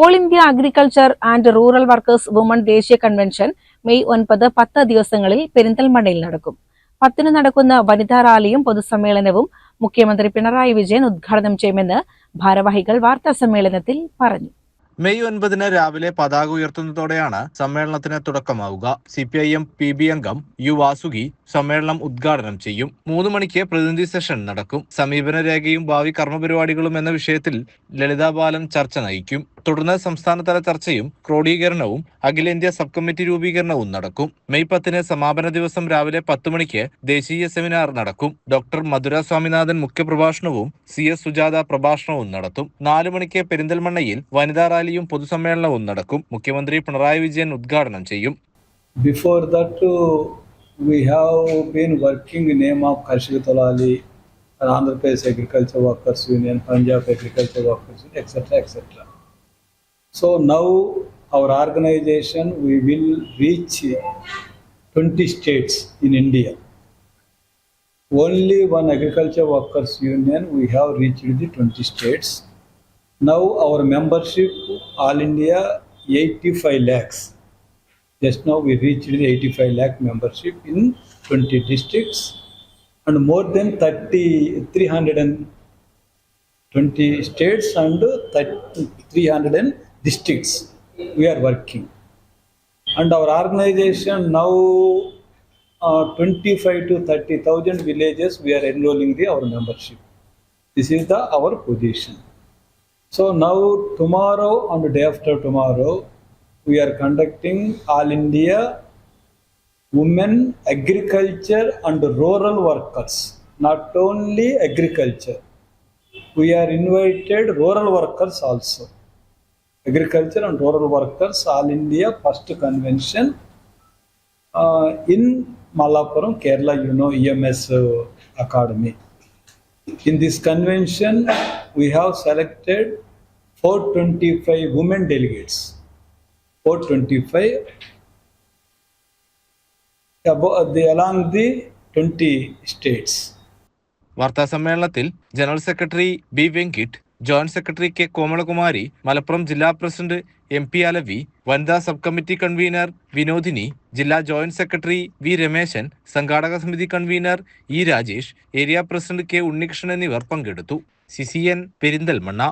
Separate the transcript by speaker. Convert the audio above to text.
Speaker 1: All India agriculture and rural workers woman ദേശീയ convention May ഒൻപത് പത്ത് ദിവസങ്ങളിൽ പെരിന്തൽമണ്ണയിൽ നടക്കും. പത്തിന് നടക്കുന്ന വനിതാ റാലിയും പൊതുസമ്മേളനവും മുഖ്യമന്ത്രി പിണറായി വിജയൻ ഉദ്ഘാടനം ചെയ്യുമെന്ന് ഭാരവാഹികൾ വാർത്താ സമ്മേളനത്തിൽ പറഞ്ഞു.
Speaker 2: മെയ് ഒൻപതിന് രാവിലെ പതാക ഉയർത്തുന്നതോടെയാണ് സമ്മേളനത്തിന് തുടക്കമാവുക. C P I M P B അംഗം യു വാസുകി സമ്മേളനം ഉദ്ഘാടനം ചെയ്യും. മൂന്ന് മണിക്ക് പ്രതിനിധി സെഷൻ നടക്കും. സമീപന രേഖയും ഭാവി കർമ്മപരിപാടികളും എന്ന വിഷയത്തിൽ ലളിതാ ബാലൻ ചർച്ച നയിക്കും. തുടർന്ന് സംസ്ഥാനതല ചർച്ചയും ക്രോഡീകരണവും അഖിലേന്ത്യാ സബ് കമ്മിറ്റി രൂപീകരണവും നടക്കും. മെയ് പത്തിന് സമാപന ദിവസം രാവിലെ പത്ത് മണിക്ക് ദേശീയ സെമിനാർ നടക്കും. ഡോക്ടർ മധുര സ്വാമിനാഥൻ മുഖ്യപ്രഭാഷണവും സി എസ് സുജാത പ്രഭാഷണവും നടത്തും. നാലു മണിക്ക് പെരിന്തൽമണ്ണയിൽ വനിതാ റാലിയും പൊതുസമ്മേളനവും നടക്കും. മുഖ്യമന്ത്രി പിണറായി വിജയൻ ഉദ്ഘാടനം ചെയ്യും.
Speaker 3: Before that we have been working in name of Karshik agriculture Andhra Pradesh Agriculture Workers Union, Punjab Agriculture Workers. So now our organization, we will reach 20 states in India. Only one agriculture workers union, we have reached the 20 states. Now our membership, all India, 85 lakhs. Just now we reached the 85 lakh membership in 20 districts and more than 30, 320 states and 30, 300 districts we are working. And our organization now uh, 25 to 30,000 villages we are enrolling the our membership. This is the our position. So now tomorrow and day after tomorrow we are conducting all India women agriculture and rural workers, not only agriculture. We are invited rural workers also. Agriculture and rural workers, all India first convention uh, in Malappuram, Kerala, you know, EMS uh, Academy. In this convention, we have selected 425 women delegates. 425 above, the, along the 20 states.
Speaker 2: വാർത്താ സമ്മേളനത്തിൽ general secretary B Venkit joint secretary K Komalakumari Malappuram ജില്ലാ president M P Alavi വനിതാ sub committee convener Vinodini ജില്ലാ joint secretary V Rameshan സംഘാടക സമിതി convener E Rajesh area president K Unnikrishnan എന്നിവർ പങ്കെടുത്തു. സിസിഎൻ പെരിന്തൽമണ്ണ.